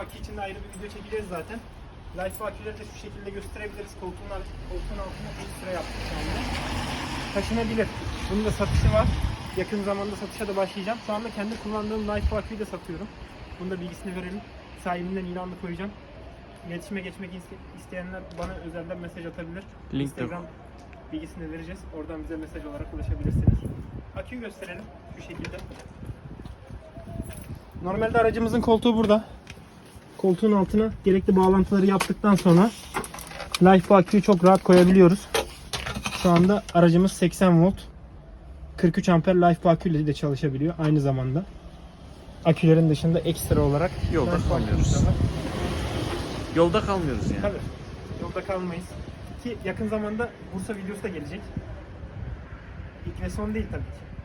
akü için de ayrı bir video çekeceğiz zaten. Life aküleri de şu şekilde gösterebiliriz. Koltuğun, alt- koltuğun altına bir sıra yaptık şu anda. Taşınabilir. Bunun da satışı var. Yakın zamanda satışa da başlayacağım. Şu anda kendi kullandığım Life aküyü de satıyorum. Bunun da bilgisini verelim. Sahibinden ilanını koyacağım. İletişime geçmek iste- isteyenler bana özelden mesaj atabilir. Link de- Instagram bilgisini vereceğiz. Oradan bize mesaj olarak ulaşabilirsiniz. Aküyü gösterelim şu şekilde. Normalde aracımızın koltuğu burada. Koltuğun altına gerekli bağlantıları yaptıktan sonra Life aküyü çok rahat koyabiliyoruz. Şu anda aracımız 80 volt 43 amper Life aküyle de çalışabiliyor aynı zamanda. Akülerin dışında ekstra olarak Yolda Life kalmıyoruz. Yolda kalmıyoruz yani. Kalır. Yolda kalmayız. Ki yakın zamanda Bursa videosu da gelecek. İlk ve son değil tabii ki.